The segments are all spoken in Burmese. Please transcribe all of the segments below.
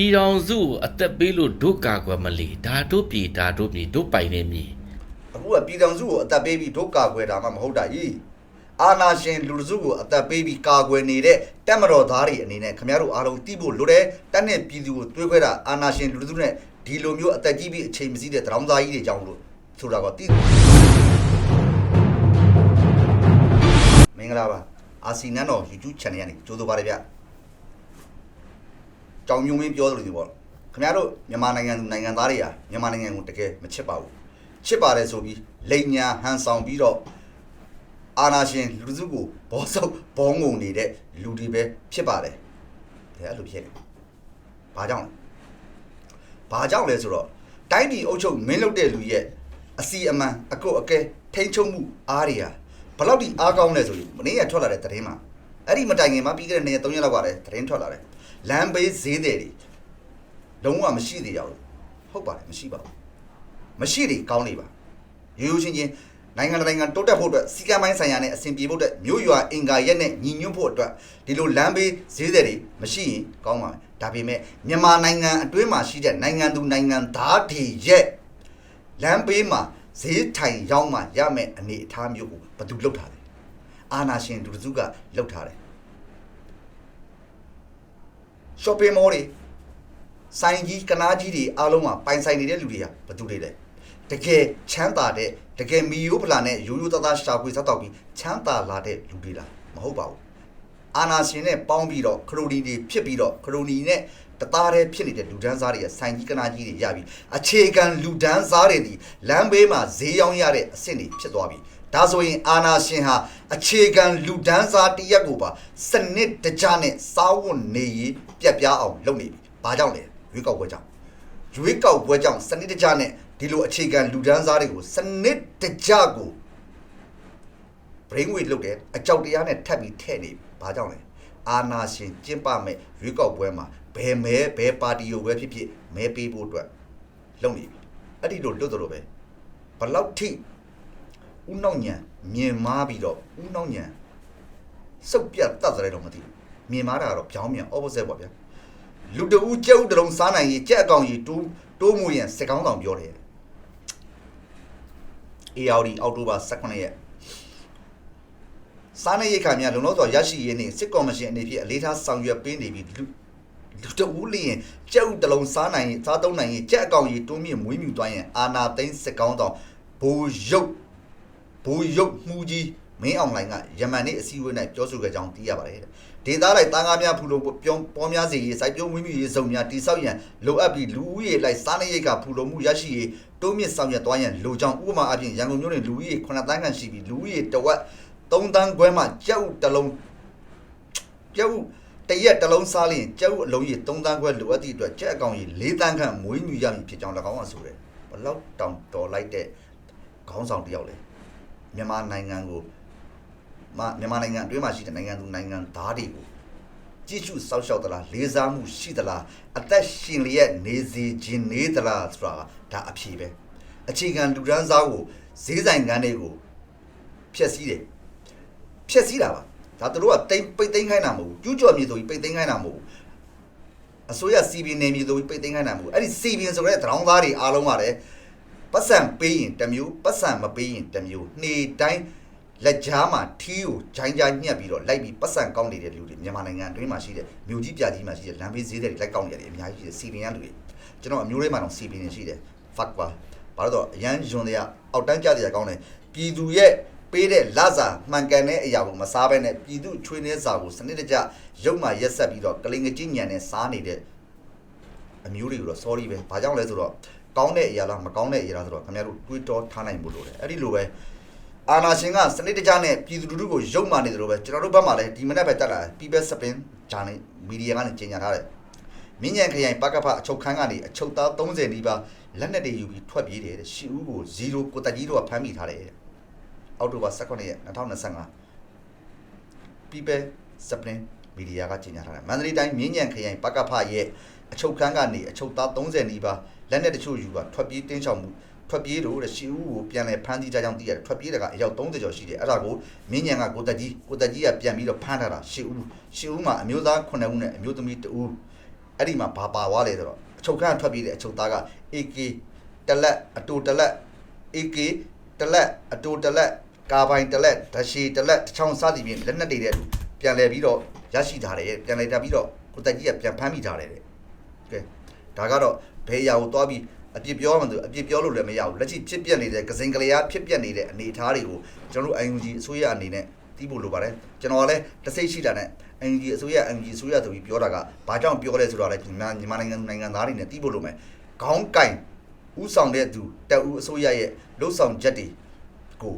ပြည်တော်စုကိုအသက်ပေးလို့ဒုကာကွယ်မလီဒါတို့ပြည်ဒါတို့ပြည်တို့ပိုင်နေမြေအခုကပြည်တော်စုကိုအသက်ပေးပြီးဒုက္ကာကွယ်တာမှမဟုတ်တာကြီးအာနာရှင်လူတစုကိုအသက်ပေးပြီးကာကွယ်နေတဲ့တက်မတော်သားတွေအနေနဲ့ခင်ဗျားတို့အားလုံးသိဖို့လိုတယ်တက်နဲ့ပြည်သူကိုတွေးခွဲတာအာနာရှင်လူတစုနဲ့ဒီလိုမျိုးအသက်ကြီးပြီးအချိန်မစည်းတဲ့တရောင်းသားကြီးတွေကြောင့်လို့ဆိုတာကသိမင်္ဂလာပါအာစီနန်းတော် YouTube channel ကနေကြိုးဆိုပါရဗျ ကြောင်မျိုးမင်းပြောသလိုဒီပေါ့ခင်ဗျားတို့မြန်မာနိုင်ငံသူနိုင်ငံသားတွေဟာမြန်မာနိုင်ငံကိုတကယ်မချစ်ပါဘူးချစ်ပါတယ်ဆိုပြီးလိန်ညာဟန်ဆောင်ပြီးတော့အာနာရှင်လူစုကိုဘောဆုပ်ဘောငုံနေတဲ့လူတွေပဲဖြစ်ပါတယ်ဒါအဲ့လိုဖြစ်နေဘာကြောင့်လဲဘာကြောင့်လဲဆိုတော့တိုင်းပြည်အုပ်ချုပ်မင်းလုပ်တဲ့လူရဲ့အစီအမံအကုတ်အကဲထိန်းချုပ်မှုအားတွေဟာဘယ်လောက်ထိအားကောင်းလဲဆိုရင်မနေ့ကထွက်လာတဲ့သတင်းမှာ အဲ့ဒီမတိုင်ခင်မှာပြီးခဲ့တဲ့နေ့3ရက်လောက်ကလည်းသတင်းထွက်လာတယ်လမ်းဘေးဈေးတယ်တွေလုံးဝမရှိသေးကြဘူးဟုတ်ပါတယ်မရှိပါဘူးမရှိတွေကောင်းနေပါရိုးရိုးချင်းချင်းနိုင်ငံတစ်နိုင်ငံတိုးတက်ဖို့အတွက်စီကံပိုင်းဆိုင်ရာနဲ့အဆင်ပြေဖို့အတွက်မြို့ရွာအင်ကာရက်နဲ့ညီညွတ်ဖို့အတွက်ဒီလိုလမ်းဘေးဈေးတွေမရှိရင်ကောင်းပါမယ်ဒါပေမဲ့မြန်မာနိုင်ငံအတွင်းမှာရှိတဲ့နိုင်ငံသူနိုင်ငံသားတွေရဲ့လမ်းဘေးမှာဈေးထိုင်ရောက်မှရမယ်အနေအထားမျိုးကိုဘယ်သူလုပ်ထားလဲ အာနာရှင်ဒုတစုကလုပ်ထားတယ် shopping mall တွေဆိုင်ကြီးကနားကြီးတွေအားလုံးမှာပိုင်ဆိုင်နေတဲ့လူတွေကဘယ်သူတွေလဲတကယ်ချမ်းသာတဲ့တကယ်မီယိုးဖလာနဲ့ရိုးရိုးသားသားရှာဖွေစားတော့ပြီးချမ်းသာလာတဲ့လူတွေလားမဟုတ်ပါဘူးအာနာရှင်နဲ့ပေါင်းပြီးတော့ခရိုနီတွေဖြစ်ပြီးတော့ခရိုနီနဲ့တသားတည်းဖြစ်နေတဲ့လူဒန်းစားတွေရဲ့ဆိုင်ကြီးကနားကြီးတွေရပြီးအခြေခံလူဒန်းစားတွေဒီလမ်းဘေးမှာဈေးရောင်းရတဲ့အဆင့်တွေဖြစ်သွားပြီ ဒါဆိုရင်အာနာရှင်ဟာအခြေခံလူဒန်းစားတရက်ကိုပါစနစ်တကျနဲ့စားဝတ်နေရေးပြက်ပြားအောင်လုပ်နေပြီဘာကြောင့်လဲရွေးကောက်ပွဲကြောင့်ရွေးကောက်ပွဲကြောင့်စနစ်တကျနဲ့ဒီလိုအခြေခံလူဒန်းစားတွေကိုစနစ်တကျကို brain weight လုပ်တယ်အကြောက်တရားနဲ့ထပ်ပြီးထဲ့နေဘာကြောင့်လဲအာနာရှင်ကျင့်ပမဲ့ရွေးကောက်ပွဲမှာဘယ်မဲဘယ်ပါတီကိုပဲဖြစ်ဖြစ်မဲပေးဖို့အတွက်လုပ်နေပြီအဲ့ဒီလိုလွတ်တော်ပဲဘလောက်ထိ ဥနောက်ညံမြင်မာပြီးတော့ဥနောက်ညံစုပ်ပြတ်တတ်တယ်တော့မသိဘူးမြင်မာတာကတော့ပြောင်းမြန် opposite ပေါ့ဗျာလူတဦးကြက်ဥတလုံးစားနိုင်ရင်ကြက်အကောင်ကြီးတိုးတိုးမှုရင်စကောင်းတောင်ပြောတယ် ARD အောက်တိုဘာ18ရက်စားနေရိတ်ခါများလုံလောက်စွာရရှိရေးနဲ့စစ်ကော်မရှင်အနေဖြင့်အလေးထားဆောင်ရွက်ပေးနေပြီးလူလူတဦးလျင်ကြက်ဥတလုံးစားနိုင်ရင်စားသုံးနိုင်ရင်ကြက်အကောင်ကြီးတိုးမြင့်မွေးမြူသွားရင်အာနာသိန်းစကောင်းတောင်ဘူရုပ် ဘူရုပ်မှုကြီးမင်းအောင်လိုင်ကယမန်နေ့အစည်းအဝေး၌ပြောဆိုခဲ့ကြောင်းသိရပါတယ်တဲ့ဒေသလိုက်တားကားများဖူလုံပြောင်းပေါ်များစေရေးစိုက်ပျိုးမွေးမြူရေးစုံများတိဆောက်ရန်လိုအပ်ပြီးလူဦးရေလိုက်စားနေရိတ်ကဖူလုံမှုရရှိရေးတိုးမြင့်ဆောင်ရွက်သွားရန်လိုကြောင်းဥပမာအပြင်ရန်ကုန်မြို့တွင်လူဦးရေ9တန်းခန့်ရှိပြီးလူဦးရေတဝက်3တန်းခွဲမှကြက်ဥတစ်လုံးကြက်ဥတရက်တစ်လုံးစားလျင်ကြက်ဥအလုံးကြီး3တန်းခွဲလိုအပ်သည့်အတွက်ကြက်အကောင်ကြီး4တန်းခန့်မွေးမြူရမည်ဖြစ်ကြောင်း၎င်းကဆိုတယ်ဘလောက်တောင်တော်လိုက်တဲ့ခေါင်းဆောင်တစ်ယောက်လေ မြန်မာနိုင်ငံကိုမမြန်မာနိုင်ငံအတွင်းမှာရှိတဲ့နိုင်ငံသူနိုင်ငံသားတွေကိုကြည့်ရှုစောင့်ရှောက်သလားလေးစားမှုရှိသလားအသက်ရှင်လျက်နေစေခြင်းနေသလားဆိုတာကဒါအဖြေပဲအခြေခံလူဒန်းစားကိုဈေးဆိုင်ကန်းတွေကိုဖျက်ဆီးတယ်ဖျက်ဆီးတာပါဒါသူတို့ကတိမ်ပိတ်သိမ်းခိုင်းတာမဟုတ်ဘူးကျူးကျော်မြေဆိုပြီးပိတ်သိမ်းခိုင်းတာမဟုတ်ဘူးအစိုးရစီပင်နေမြေဆိုပြီးပိတ်သိမ်းခိုင်းတာမဟုတ်ဘူးအဲ့ဒီစီပင်ဆိုတဲ့သရောင်းသားတွေအားလုံးကလည်း ပတ်စံပေးရင်တစ်မျိုးပတ်စံမပေးရင်တစ်မျိုးနှေတိုင်းလက်ကြားမှာထီးကိုဂျိုင်းကြားညှက်ပြီးတော့လိုက်ပြီးပတ်စံကောင်းနေတဲ့လူတွေမြန်မာနိုင်ငံအတွင်းမှာရှိတဲ့မြို့ကြီးပြကြီးမှာရှိတဲ့လမ်းဘေးဈေးတွေလိုက်ကောင်းနေတယ်အများကြီးရှိတယ်စီပင်ရလူတွေကျွန်တော်အမျိုးလေးမှာတော့စီပင်နေရှိတယ် fuck ပါဘာလို့တော့အရန်ယွန်တွေကအောက်တန်းကြတဲ့ကောင်းတယ်ပြည်သူရဲ့ပေးတဲ့လစာမှန်ကန်တဲ့အရာကိုမစားဘဲနဲ့ပြည်သူချွေးနှဲစာကိုစနစ်တကျရုပ်မှရက်ဆက်ပြီးတော့ကလင်ငကြီးညံနဲ့စားနေတဲ့အမျိုးတွေကိုတော့ sorry ပဲဘာကြောင့်လဲဆိုတော့ ကောင်းတဲ့အရာလားမကောင်းတဲ့အရာလားဆိုတော့ခင်ဗျားတို့တွေးတောထားနိုင်ဖို့လိုတယ်အဲ့ဒီလိုပဲအာနာရှင်ကစနစ်တကျနဲ့ပြည်သူလူထုကိုရုပ်မာနေတယ်လို့ပဲကျွန်တော်တို့ဘက်မှာလည်းဒီမနေ့ပဲတက်လာတယ် People Spin ဂျာနယ်မီဒီယာကနေကြေညာထားတယ်။မြင်းညံခရိုင်ပကဖအချုပ်ခန်းကနေအချုပ်သား30နီးပါးလက်နက်တွေယူပြီးထွက်ပြေးတယ်တဲ့ရှီဦးကို0ကိုတက်ကြီးတို့ကဖမ်းမိထားတယ်တဲ့။အောက်တိုဘာ18ရက်2025 People Spin မီဒီယာကကြေညာထားတယ်။မန္တလေးတိုင်းမြင်းညံခရိုင်ပကဖရဲ့အချုပ်ခန်းကနေအချုပ်သား30နီးပါး လက်နက်တချို့ယူပါထွက်ပြေးတင်းချောင်မှုထွက်ပြေးလို့တဲ့ရှီဦးကိုပြန်လဲဖမ်းဆီးကြကြောင်းသိရတယ်ထွက်ပြေးတဲ့ကအယောက်30ကျော်ရှိတယ်အဲ့ဒါကိုမင်းညံကကိုတက်ကြီးကိုတက်ကြီးကပြန်ပြီးတော့ဖမ်းထားတာရှီဦးရှီဦးမှာအမျိုးသား9ဦးနဲ့အမျိုးသမီး2ဦးအဲ့ဒီမှာဘာပါသွားလဲဆိုတော့အချုပ်ခန်းထွက်ပြေးတဲ့အချုပ်သားက AK တလက်အတူတလက် AK တလက်အတူတလက်ကာပိုင်တလက်ဓရှီတလက်တစ်ချောင်းစသည်ဖြင့်လက်နက်တွေတဲ့ပြန်လဲပြီးတော့ရရှိထားတယ်ပြန်လဲတက်ပြီးတော့ကိုတက်ကြီးကပြန်ဖမ်းမိထားတယ်တဲ့ကဲဒါကတော့ ဘယ်အရာကိုသွားပြီးအပြစ်ပြောမှဆိုအပြစ်ပြောလို့လည်းမရဘူးလက်ရှိဖြစ်ပြနေတဲ့ကစင်ကလေးအားဖြစ်ပြနေတဲ့အနေအထားတွေကိုကျွန်တော်တို့ UNG အစိုးရအနေနဲ့သိဖို့လိုပါတယ်ကျွန်တော်ကလည်းတစ်စိတ်ရှိတာနဲ့ UNG အစိုးရ UNG အစိုးရဆိုပြီးပြောတာကဘာကြောင့်ပြောလဲဆိုတော့လည်းမြန်မာမြန်မာနိုင်ငံနိုင်ငံသားတွေနဲ့သိဖို့လိုမယ်ခေါင်းကင်ဥဆောင်တဲ့သူတက်ဦးအစိုးရရဲ့လှုပ်ဆောင်ချက်တွေကို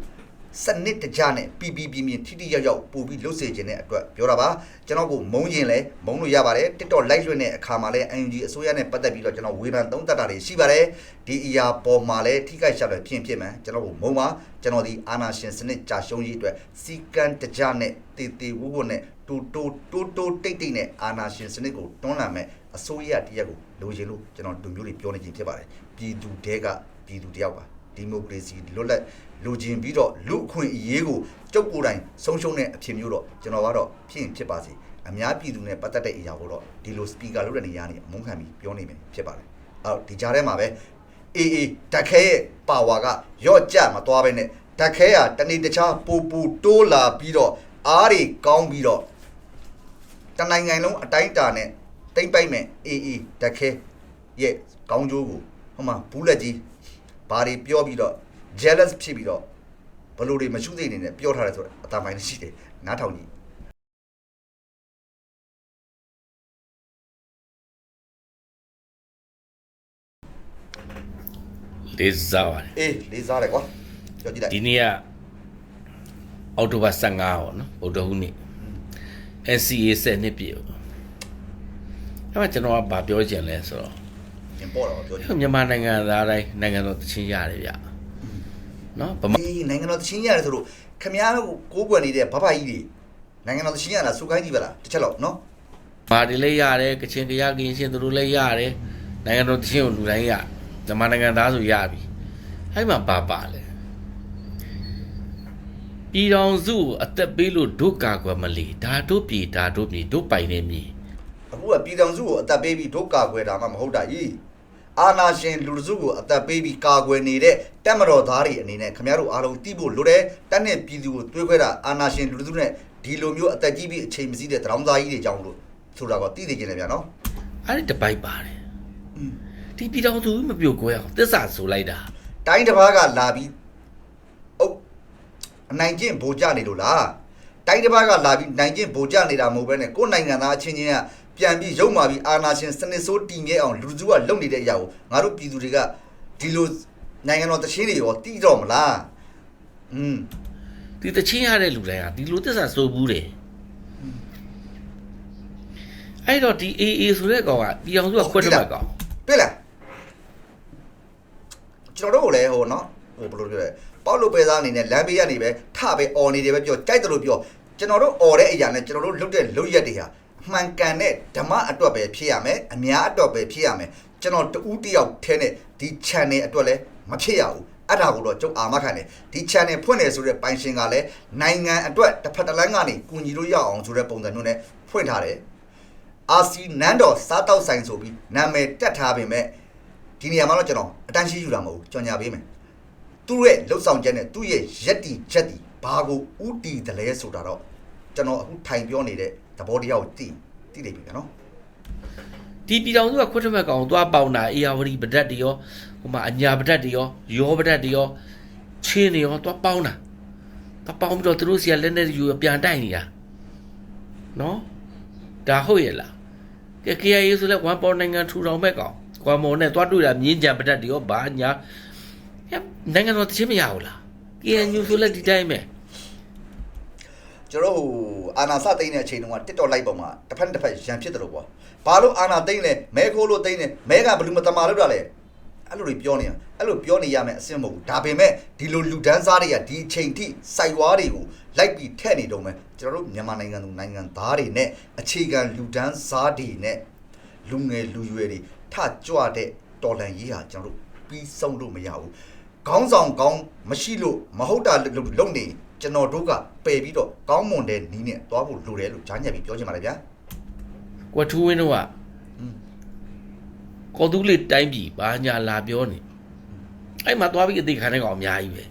စနစ်တကျနဲ့ပြည်ပြည်ပြင်းပြင်းထိထိရောက်ရောက်ပို့ပြီးလှုပ်စေခြင်းတဲ့အတွက်ပြောတာပါကျွန်တော်ကိုမုန်းရင်လည်းမုန်းလို့ရပါတယ် TikTok live လွှင့်တဲ့အခါမှာလည်း UNG အစိုးရနဲ့ပတ်သက်ပြီးတော့ကျွန်တော်ဝေဖန်သုံးသပ်တာတွေရှိပါတယ်ဒီအရာပေါ်မှာလည်းထိခိုက်ရှာတယ်ဖြစ်ဖြစ်မှန်ကျွန်တော်ကိုမုန်းပါကျွန်တော်ဒီအာနာရှင်စနစ်ကြာရှုံးရေးအတွက်စီကံတကြနဲ့တေတေဝုဝုနဲ့တူတူတူတူတိတ်တိတ်နဲ့အာနာရှင်စနစ်ကိုတွန်းလှန်မဲ့အစိုးရတရက်ကိုလိုချင်လို့ကျွန်တော်လူမျိုးတွေပြောနေခြင်းဖြစ်ပါတယ်ပြည်သူတဲကပြည်သူတယောက်ပါဒီမိုကရေစီလွတ်လပ် လိုချင်ပြီးတော့လူအခွင့်အရေးကိုကြုတ်ကိုယ်တိုင်ဆုံးရှုံးတဲ့အဖြစ်မျိုးတော့ကျွန်တော်ကတော့ဖြစ်ရင်ဖြစ်ပါစေအများပြည်သူနဲ့ပတ်သက်တဲ့အရာကိုတော့ဒီလို speaker လုပ်တဲ့နေရာနေအမုန်းခံပြီးပြောနေမယ်ဖြစ်ပါတယ်အော်ဒီကြားထဲမှာပဲအေးအေးတက်ခဲရဲ့ပါဝါကရော့ကြမသွားပဲနဲ့တက်ခဲဟာတနေ့တခြားပူပူတိုးလာပြီးတော့အားတွေကောင်းပြီးတော့တနိုင်ငံလုံးအတိုင်းအတာနဲ့တိမ့်ပိုက်မဲ့အေးအေးတက်ခဲရဲ့ကောင်းကျိုးကိုဟိုမှာဘူးလက်ကြီးဘာတွေပြောပြီးတော့ jealous ဖြစ်ပြီးတော့ဘလို့တွေမရှုသိနေနဲ့ပြောထားတယ်ဆိုတော့အတမိုင်းရှိတယ်နားထောင်ကြည့်လေးစားပါတယ်အေးလေးစားတယ်ကွာပြောကြည့်လိုက်ဒီနေ့ကအောက်တိုဘာ15ပေါ့နော်ဗုဒ္ဓဟူးနေ့ NCA 7နှစ်ပြည့်ပေါ့အဲ့မှာကျွန်တော်ကဗာပြောချင်လဲဆိုတော့င်ပေါ်တော့ပြောကြည့်မြန်မာနိုင်ငံသားတိုင်းနိုင်ငံတော်တချင်းရတယ်ဗျ နော်ဗမာအေးနိုင်ငံတော်တချင်းရတယ်ဆိုတော့ခမည်းတော်ကိုကိုးကွယ်နေတဲ့ဘဘကြီးတွေနိုင်ငံတော်တချင်းရတာစုခိုင်းကြည့်ပါလားတစ်ချက်တော့နော်မာတွေလည်းရတယ်ကချင်တရားကရင်ရှင်သူတို့လည်းရတယ်နိုင်ငံတော်တချင်းကိုလူတိုင်းရမြန်မာနိုင်ငံသားဆိုရပြီအဲ့မှာဘာပါလဲပြည်တော်စုကိုအသက်ပေးလို့ဒုကာကွယ်မလီဒါတို့ပြည်ဒါတို့ပြည်တို့ပိုင်နေမြေအခုကပြည်တော်စုကိုအသက်ပေးပြီးဒုက္ကာကွယ်တာမှမဟုတ်တာကြီး အာနာရှင်လူစုကိုအသက်ပေးပြီးကာကွယ်နေတဲ့တက်မတော်သားတွေအနေနဲ့ခင်ဗျားတို့အားလုံးသိဖို့လိုတယ်တက်နဲ့ပြည်သူကိုတွေးခွဲတာအာနာရှင်လူစုနဲ့ဒီလိုမျိုးအသက်ကြီးပြီးအချိန်မစည်းတဲ့တရောင်းသားကြီးတွေကြောင့်လို့ဆိုတာကသိသိချင်းလည်းဗျာနော်အဲ့ဒီတပိုက်ပါတယ်อืมဒီပြည်တော်စုမပြုတ်ကွဲအောင်တစ္ဆာဆိုလိုက်တာတိုင်းတစ်ပါးကလာပြီးအုတ်အနိုင်ကျင့်ဗိုလ်ကြနေလို့လားတိုင်းတစ်ပါးကလာပြီးနိုင်ကျင့်ဗိုလ်ကြနေတာမဟုတ်ဘဲနဲ့ကိုယ်နိုင်ငံသားအချင်းချင်းက ပြန်ပြီးရုံမာပြီးအာနာရှင်စနစ်ဆိုးတည်မြဲအောင်လူစုကလုပ်နေတဲ့အရာကိုငါတို့ပြည်သူတွေကဒီလိုနိုင်ငံတော်တချင်းတွေရောတီးတော့မလားอืม ဒီတချင်းရတဲ့လူတိုင်းဟာဒီလိုတစ္ဆာဆိုဘူးတယ်အဲ့တော့ဒီ AA ဆိုတဲ့ကောင်ကပြည်တော်စုကခွတ်ထွက်မဲ့ကောင် တွေ့လားကျွန်တော်တို့ကလည်းဟိုနော်ဟိုဘယ်လိုပြောလဲပေါက်လို့ပဲသားအနေနဲ့လမ်းဘေးကနေပဲထပဲអော်နေတယ်ပဲပြောကြိုက်တယ်လို့ပြောကျွန်တော်တို့អော်တဲ့အရာနဲ့ကျွန်တော်တို့လုပ်တဲ့လုပ်ရက်တွေဟာအ မှန်ကန်တဲ့ဓမ္မအတွက်ပဲဖြစ်ရမယ်အများအတွက်ပဲဖြစ်ရမယ်ကျွန်တော်တူးတယောက်ထဲနဲ့ဒီ channel အတွက်လည်းမဖြစ်ရဘူးအဲ့ဒါကိုတော့ကျုပ်အာမခံတယ်ဒီ channel ဖွင့်နေဆိုတဲ့ပိုင်ရှင်ကလည်းနိုင်ငံအတွက်တစ်ဖက်တစ်လမ်းကနေကူညီလို့ရအောင်ဆိုတဲ့ပုံစံမျိုးနဲ့ဖွင့်ထားတယ်အာစီနန်းတော်စားတောက်ဆိုင်ဆိုပြီးနာမည်တက်ထားပေမဲ့ဒီနေရာမှာတော့ကျွန်တော်အတန်းရှိယူတာမဟုတ်ဘူးကြော်ညာပေးမယ်သူ့ရဲ့လှုပ်ဆောင်ချက်နဲ့သူ့ရဲ့ရက်တီချက်တီဘာကိုဥတီတယ်လဲဆိုတာတော့ကျွန်တော်အခုထိုင်ပြောနေတဲ့ သဘောတရားကိုသိသိနေပြီဗျာနော်ဒီပြည်တော်စုကခွတ်ထွက်မဲ့ကောင်သွားပေါင်တာအေယာဝတီပဒတ်တွေရောဟိုမှာအညာပဒတ်တွေရောရောပဒတ်တွေရောချင်းတွေရောသွားပေါင်းတာသွားပေါင်းပြီးတော့သူတို့စီကလက်နဲ့ယူပြန်တိုက်နေတာနော်ဒါဟုတ်ရဲ့လားကဲ KIA ဆိုလဲ1ပေါင်နိုင်ငံထူထောင်မဲ့ကောင်ကွာမော်နဲ့သွားတွေ့တာမြင်းကြံပဒတ်တွေရောဘာညာဟဲ့နိုင်ငံတော်တချင်းမရဘူးလား KNU ဆိုလဲဒီတိုင်းပဲကျွန်တော်ဟို အာနာစသိန်းတဲ့အချိန်တုန်းက TikTok live ပေါ်မှာတစ်ဖက်တစ်ဖက်ရန်ဖြစ်တယ်လို့ပေါ့ဘာလို့အာနာသိန်းလဲမဲခိုးလို့သိန်းလဲမဲကဘယ်လူမတမာလို့တာလဲအဲ့လိုတွေပြောနေတာအဲ့လိုပြောနေရမယ်အဆင်မဟုတ်ဘူးဒါပေမဲ့ဒီလိုလူဒန်းစားတွေကဒီအချိန်ထိစိုက်ဝါးတွေကိုလိုက်ပြီးထက်နေတော့မယ်ကျွန်တော်တို့မြန်မာနိုင်ငံသူနိုင်ငံသားတွေနဲ့အခြေခံလူဒန်းစားတွေနဲ့လူငယ်လူရွယ်တွေထကြွတဲ့တော်လန်ရေးဟာကျွန်တော်တို့ပြီးဆုံးလို့မရဘူးခေါင်းဆောင်ကောင်းမရှိလို့မဟုတ်တာလုပ်လုပ်နေ ကျွန်တော်တို့ကပယ်ပြီးတော့ကောင်းမွန်တဲ့နီးနဲ့သွားဖို့လိုတယ်လို့ကြားညက်ပြီးပြောချင်ပါတယ်ဗျာကွာထူးဝင်းတို့ကอืมကော်တူးလေးတိုင်းပြည်ဘာညာလာပြောနေအဲ့မှာသွားပြီးအသေးခံတဲ့ကောင်အများကြီးပဲ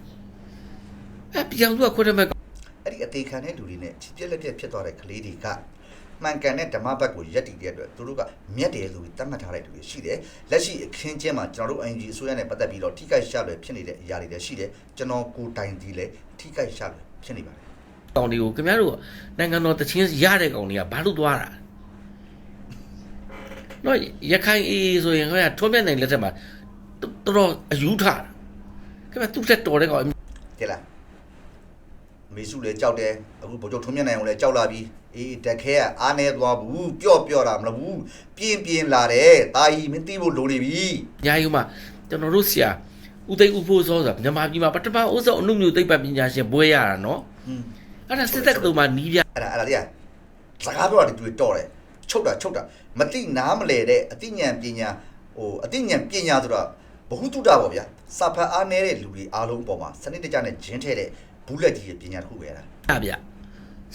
အဲ့ပြည်အောင်စုကခွတ်ထမဲ့ကောင်အဲ့ဒီအသေးခံတဲ့လူတွေနဲ့ချစ်ပြက်လက်ပြက်ဖြစ်သွားတဲ့ကလေးတွေက မှန်ကန်တဲ့ဓမ္မဘက်ကိုရက်တည်တဲ့အတွက်သူတို့ကမြတ်တယ်လို့သတ်မှတ်ထားတဲ့လူတွေရှိတယ်လက်ရှိအခင်းကျင်းမှာကျွန်တော်တို့ ING အစိုးရနဲ့ပတ်သက်ပြီးတော့ထိခိုက်ရှာလွယ်ဖြစ်နေတဲ့အရာတွေလည်းရှိတယ်ကျွန်တော်ကိုယ်တိုင်ဒီလည်းထိခိုက်ရှာလွယ်ဖြစ်နေပါတယ်ကောင်တွေကိုခင်ဗျားတို့နိုင်ငံတော်တချင်းရတဲ့ကောင်တွေကဘာလို့သွားတာနော်ရခိုင်အေးဆိုရင်ခင်ဗျာထွန်းမြတ်နိုင်လက်ထက်မှာတော်တော်အယူထားတာခင်ဗျာသူ့တက်တော်တဲ့ကောင်ကဲလား မေစုလည်းကြောက်တယ်အခုဗိုလ်ချုပ်ထွန်းမြတ်နိုင်အောင်လည်းကြောက်လာပြီအေးတက်ခဲကအားနေသွားဘူးပျော့ပျော့တာမဟုတ်ဘူးပြင်းပြင်းလာတယ်တာကြီးမသိဖို့လိုနေပြီအများကြီးမှာကျွန်တော်တို့ဆရာဦးသိန်းဦးဖို့စောဆိုတာမြန်မာပြည်မှာပထမဦးဆုံးအမှုမျိုးသိပ္ပံပညာရှင်ဘွဲရတာနော်ဟွန်းအဲ့ဒါစစ်တပ်ကတူမှာနီးပြအဲ့ဒါအဲ့ဒါလေးကစကားပြောတာတွေ့တော့တယ်ချုပ်တာချုပ်တာမတိနားမလဲတဲ့အတိညာပညာဟိုအတိညာပညာဆိုတာဘ ഹു တုတပေါ့ဗျာစာဖတ်အားနေတဲ့လူတွေအားလုံးအပေါ်မှာစနစ်တကျနဲ့ဂျင်းထဲတဲ့ ဘူးလက်ကြီးရဲ့ပညာတစ်ခုပဲအဲ့ဒါတာဗျ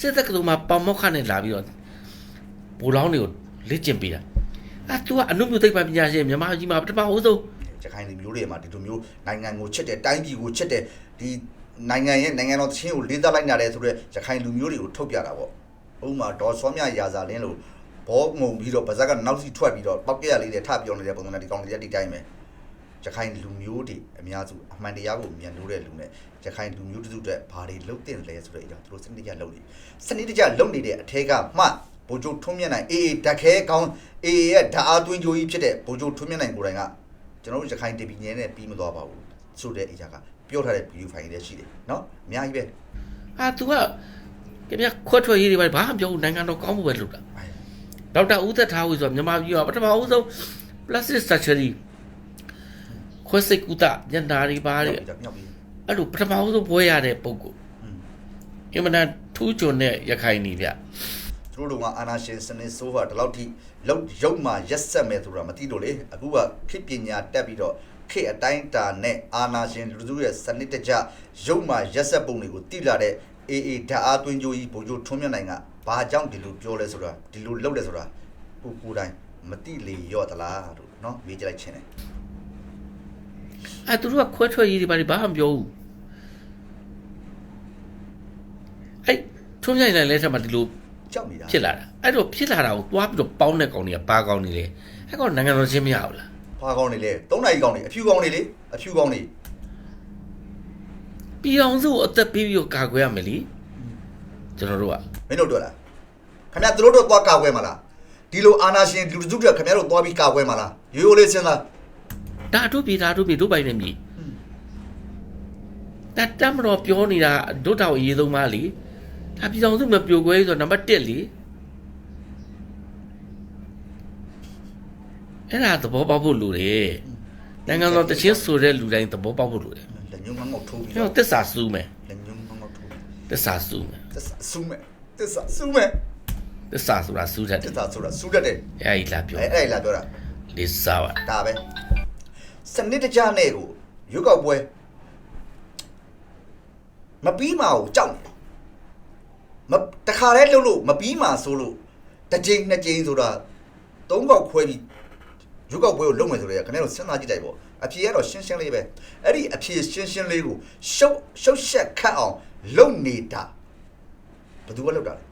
စစ်တပ်ကတူမှာပေါမောက်ခနဲ့လာပြီးတော့ဘူလောင်းတွေကိုလက်ကျင်ပေးတာအဲ့သူကအမှုမျိုးသိပ္ပံပညာရှင်မြန်မာပြည်မှာပထမဦးဆုံးရခိုင်လူမျိုးတွေမှာဒီလိုမျိုးနိုင်ငံကိုချစ်တယ်တိုင်းပြည်ကိုချစ်တယ်ဒီနိုင်ငံရဲ့နိုင်ငံတော်သချင်းကိုလေးစားလိုက်နာတယ်ဆိုတော့ရခိုင်လူမျိုးတွေကိုထုတ်ပြတာပေါ့ဥပမာဒေါ်စောမြရာဇာလင်းလို့ဘောငုံပြီးတော့ဗဇက်ကနောက်စီထွက်ပြီးတော့ပောက်ကရလေးတွေထပြောနေတဲ့ပုံစံနဲ့ဒီကောင်လေးကဒီတိုင်းပဲ ရခိုင်လူမျိုးတွေအများစုအမှန်တရားကိုမြန်လို့တဲ့လူနဲ့ရခိုင်လူမျိုးတစုတဲ့ဘာတွေလုတ်တင်လဲဆိုတဲ့အကြောင်းသူတို့စနစ်တကျလုတ်နေစနစ်တကျလုတ်နေတဲ့အထက်ကမှဘိုးကျိုးထွန်းမြတ်နိုင်အေးအေးဓာတ်ခဲကောင်းအေးအေးရဲ့ဓာတ်အားသွင်းကြိုးကြီးဖြစ်တဲ့ဘိုးကျိုးထွန်းမြတ်နိုင်ကိုယ်တိုင်က ကျွန်တော်တို့ရခိုင်တပီငယ်နဲ့ပြီးမသွားပါဘူးဆိုတဲ့အရာကပြောထားတဲ့ video file တွေရှိတယ်เนาะအများကြီးပဲ အာသူကခင်ဗျခွတ်ထွက်ရေးတွေပါဘာမှမပြောဘူးနိုင်ငံတော်ကောင်းမှုပဲလုပ်တာဒေါက်တာဦးသက်ထားဝီဆိုတော့မြန်မာပြည်ကပထမဦးဆုံး plastic surgery ခွဲစိတ်ကူတာညနာတွေပါတယ်မြောက်ပြီးအဲ့လိုပထမဆုံးပွဲရတဲ့ပုံကိုအင်မတန်ထူးချွန်တဲ့ရခိုင်နေဗျသူတို့ကအာနာရှင်စနစ်ဆိုးပါဒီလောက်ထိလောက်ရုပ်မှရက်ဆက်မယ်ဆိုတာမသိတော့လေအခုကခေပညာတက်ပြီးတော့ခေအတိုင်းတာနဲ့အာနာရှင်လူစုရဲ့စနစ်တကျရုပ်မှရက်ဆက်ပုံတွေကိုတိလာတဲ့အေအေဓာအားသွင်းကြိုးကြီးဘုံကျိုးထွန်းမြတ်နိုင်ကဘာကြောင့်ဒီလိုပြောလဲဆိုတာဒီလိုလုပ်လဲဆိုတာကိုကိုတိုင်းမတိလေရော့သလားလို့နော်မေးကြလိုက်ချင်းတယ် အဲ့သူတို့ကခွဲထွက်ရေးတွေပါဘာမှမပြောဘူးအဲ့ထုံးဆိုင်နိုင်လဲထက်မှာဒီလိုကြောက်နေတာဖြစ်လာတာအဲ့တော့ဖြစ်လာတာကိုသွားပြီးတော့ပေါင်းတဲ့ကောင်တွေကပါကောင်နေလေအဲ့ကောင်နိုင်ငံတော်ချင်းမရဘူးလားဘာကောင်းနေလဲ၃နိုင်ကောင်းနေအဖြူကောင်းနေလေအဖြူကောင်းနေပြည်အောင်စုကိုအသက်ပေးပြီးတော့ကာကွယ်ရမယ်လीကျွန်တော်တို့ကမင်းတို့တွေ့လားခင်ဗျာတို့တို့သွားကာကွယ်မလားဒီလိုအာနာရှင်လူစုတွေကခင်ဗျားတို့သွားပြီးကာကွယ်မလားရိုးရိုးလေးစဉ်းစား ဒါတို့ပြည်ဒါတို့ပြည်တို့ပိုင်နေပြီဒါတမ်းမတော်ပြောနေတာဒုတောင်အရေးဆုံးပါလေဒါပြည်အောင်စုမပြိုကွဲဆိုတော့နံပါတ်1လေအဲ့ဒါသဘောပေါက်ဖို့လိုတယ်နိုင်ငံတော်တချင်းဆိုတဲ့လူတိုင်းသဘောပေါက်ဖို့လိုတယ်လက်ညှိုးငေါငေါထိုးပြီးအဲ့တော့တစ္ဆာစူးမယ်လက်ညှိုးငေါငေါထိုးပြီးတစ္ဆာစူးမယ်တစ္ဆာဆူးမဲ့တစ္ဆာဆူးမဲ့တစ္ဆာဆိုတာစူးတတ်တတယ်စ္ဆာဆိုတာဆူးတတ်တယ်အဲ့ဒီလာပြောအဲအဲ့ဒါလာပြောတာလေးစားပါဒါပဲ စနစ်တကျနဲ့ကိုရုပ်ကောက်ပွဲမပြီးမှကိုကြောက်တယ်မတခါတည်းလှုပ်လို့မပြီးမှဆိုလို့တစ်ကြိမ်နှစ်ကြိမ်ဆိုတာသုံးကောက်ခွဲပြီးရုပ်ကောက်ပွဲကိုလုပ်မယ်ဆိုတော့ခင်ဗျားတို့စဉ်းစားကြည့်လိုက်ပေါ့အဖြေကတော့ရှင်းရှင်းလေးပဲအဲ့ဒီအဖြေရှင်းရှင်းလေးကိုရှုပ်ရှုပ်ရှက်ခတ်အောင်လုပ်နေတာဘယ်သူကလုပ်တာလဲ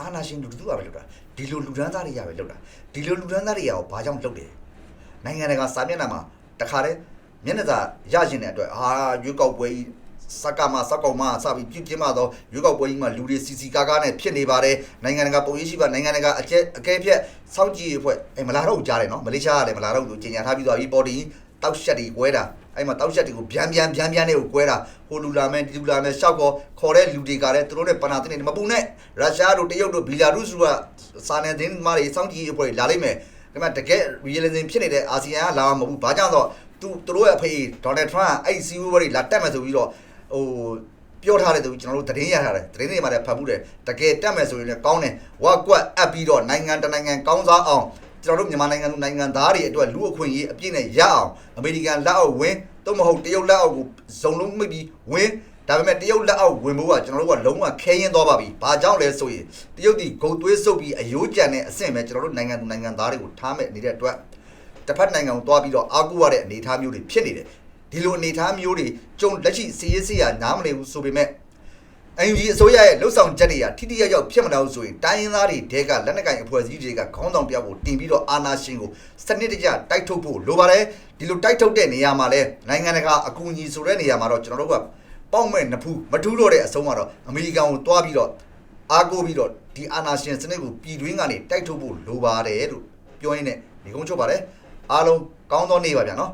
အာနာရှင်လူတူကပဲလုပ်တာဒီလိုလူဒန်းသားတွေကပဲလုပ်တာဒီလိုလူဒန်းသားတွေကရောဘာကြောင့်လုပ်တယ်နိုင်ငံတကာစာမျက်နှာမှာ တခါတည်းမျက်နှာသာရရှင်တဲ့အတွက်အာရွေးကောက်ပွဲကြီးစက္ကမစက္ကောင်မစပြီးပြုတ်ကျင်းမတော့ရွေးကောက်ပွဲကြီးမှာလူတွေစီစီကားကားနဲ့ဖြစ်နေပါတယ်နိုင်ငံတကာပုံရိပ်ရှိပါနိုင်ငံတကာအကျက်အကဲဖြတ်စောင့်ကြည့်ရေးအဖွဲ့အဲမလာတော့ဘူးကြားတယ်နော်မလေးရှားကလည်းမလာတော့ဘူးသူကြေညာထားပြီးသွားပြီပေါ်တင်တောက်ရှက်တွေကွဲတာအဲ့မှာတောက်ရှက်တွေကိုဗျမ်းဗျမ်းဗျမ်းဗျမ်းတွေကိုကွဲတာဟိုလူလာမဲဒီလူလာမဲရှောက်ကောခေါ်တဲ့လူတွေကလည်းသူတို့နဲ့ပနာတင်နေမပူနဲ့ရုရှားတို့တရုတ်တို့ဘီလာရုစ်တို့ကစာနယ်သတင်းမားတွေစောင့်ကြည့်ရေးအဖွဲ့တွေလာလိမ့်မယ် ဒီမှာတကယ် realism ဖြစ်နေတဲ့အာဆီယံကလာမှာမဟုတ်ဘူးဘာကြောင့်တော့သူသူတို့ရဲ့အဖေဒေါ်နယ်ထရန့်အဲ့စီဝေးတွေလာတက်မယ်ဆိုပြီးတော့ဟိုပြောထားတယ်သူကျွန်တော်တို့သတင်းရထားတယ်သတင်းတွေမှာလည်းဖတ်ဘူးတယ်တကယ်တက်မယ်ဆိုရင်လည်းကောင်းတယ်ဝါကွက်အပ်ပြီးတော့နိုင်ငံတနိုင်ငံကောင်းစားအောင်ကျွန်တော်တို့မြန်မာနိုင်ငံလူနိုင်ငံသားတွေအတွက်လူအခွင့်အရေးအပြည့်နဲ့ရအောင်အမေရိကန်လက်အောက်ဝင်တော့မဟုတ်တရုတ်လက်အောက်ကိုဇုံလုံးမိပြီးဝင် ဒါပေမဲ့တရုတ်လက်အောက်ဝင်ဖို့ကကျွန်တော်တို့ကလုံးဝခဲရင်သွားပါပြီ။ဘာကြောင့်လဲဆိုရင်တရုတ်ဒီဂုတ်သွေးစုပ်ပြီးအယိုးကြံတဲ့အဆင့်ပဲကျွန်တော်တို့နိုင်ငံသူနိုင်ငံသားတွေကိုထားမဲ့နေတဲ့အတွက်တစ်ဖက်နိုင်ငံကိုသွားပြီးတော့အားကိုးရတဲ့အနေအထားမျိုးတွေဖြစ်နေတယ်ဒီလိုအနေအထားမျိုးတွေကျုံလက်ရှိစီးရေးစီးရနားမလည်ဘူးဆိုပေမဲ့ NUG အစိုးရရဲ့လှုပ်ဆောင်ချက်တွေကထိထိရောက်ရောက်ဖြစ်မလာဘူးဆိုရင်တိုင်းရင်းသားတွေတဲကလက်နက်ကိုင်အဖွဲ့အစည်းတွေကခေါင်းဆောင်တယောက်ကိုတင်ပြီးတော့အာဏာရှင်ကိုစနစ်တကျတိုက်ထုတ်ဖို့လိုပါတယ်ဒီလိုတိုက်ထုတ်တဲ့နေရာမှာလဲနိုင်ငံတကာအကူအညီဆိုတဲ့နေရာမှာတော့ကျွန်တော်တို့က ပေါက်မဲ့နဖူးမထူးတော့တဲ့အဆုံးကတော့အမေရိကန်ကိုတွားပြီးတော့အားကိုးပြီးတော့ဒီအာဏာရှင်စနစ်ကိုပြည်တွင်းကနေတိုက်ထုတ်ဖို့လိုပါတယ်လို့ပြောရင်းနဲ့ဒီကုန်းချုပ်ပါတယ်အားလုံးကောင်းသောနေ့ပါဗျာနော်